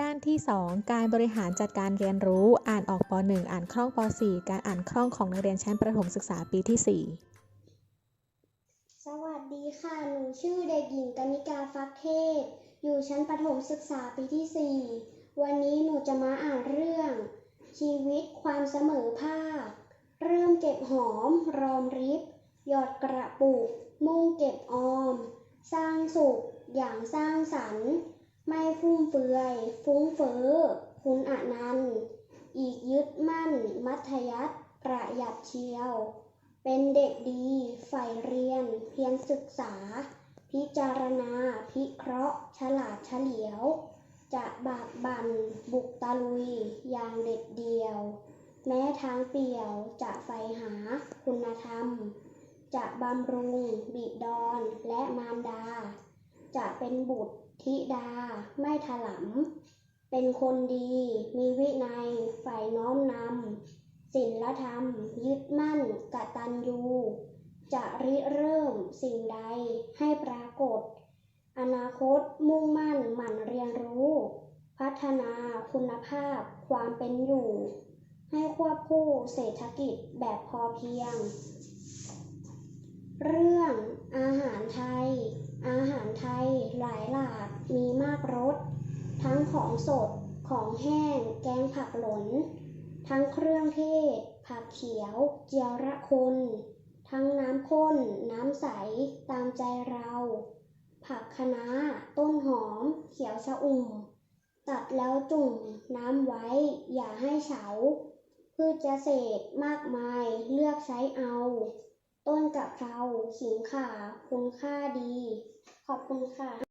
ด้านที่ 2 การบริหารจัดการเรียนรู้ อ่านออกป .1 อ่านคล่องป .4 การอ่านคล่องของนักเรียนชั้นประถมศึกษาปีที่สวัสดีค่ะ หนูชื่อเด็กหญิงกนิกาฟักเทศ อยู่ชั้นประถมศึกษาปีที่ 4 วันนี้หนูจะมาอ่านเรื่อง ชีวิตความเสมอภาค เริ่มเก็บหอม รอมริบ หยอดกระปุก มุ่งเก็บออม สร้างสุข อย่างสร้างสรรค์ ไม่ฟุ่มเฟือย ฟุ้งเฟ้อ คุณอนันต์ อีกยึดมั่น มัธยัติประหยัดเชียว เป็นเด็กดีใฝ่เรียน เพียรศึกษา พิจารณา พิเคราะห์ ฉลาดเฉลียว จะบากบั่นบุกตะลุย อย่างเด็ดเดียว แม้ทางเปี่ยวจะใฝ่หาคุณธรรม จะบำรุง บิดอนและมารดา จะเป็นบุตร ธิดาไม่ถลำ เป็นคนดีมีวินัยใฝ่น้อมนำศีลธรรม ยึดมั่นกตัญญูจะริเริ่มสิ่งใดให้ปรากฏ อนาคตมุ่งมั่นหมั่นเรียนรู้ พัฒนาคุณภาพความเป็นอยู่ ให้ควบคู่เศรษฐกิจแบบพอเพียง เรื่องอาหารไทย อาหารไทย หลายหลากมีมากรส ทั้งของสด ของแห้ง แกงผักหลน ทั้งเครื่องเทศ ผักเขียว เจียวระคน ทั้งน้ำข้น น้ำใส ตามใจเรา ผักคะน้า ต้นหอม เขียวชะอุ่ม ตัดแล้วจุ่ม น้ำไว้ อย่าให้เฉา พืชเกษตรมากมาย เลือกใช้เอาต้นกะเพราขิงข่าคุณค่าดี ขอบคุณค่ะ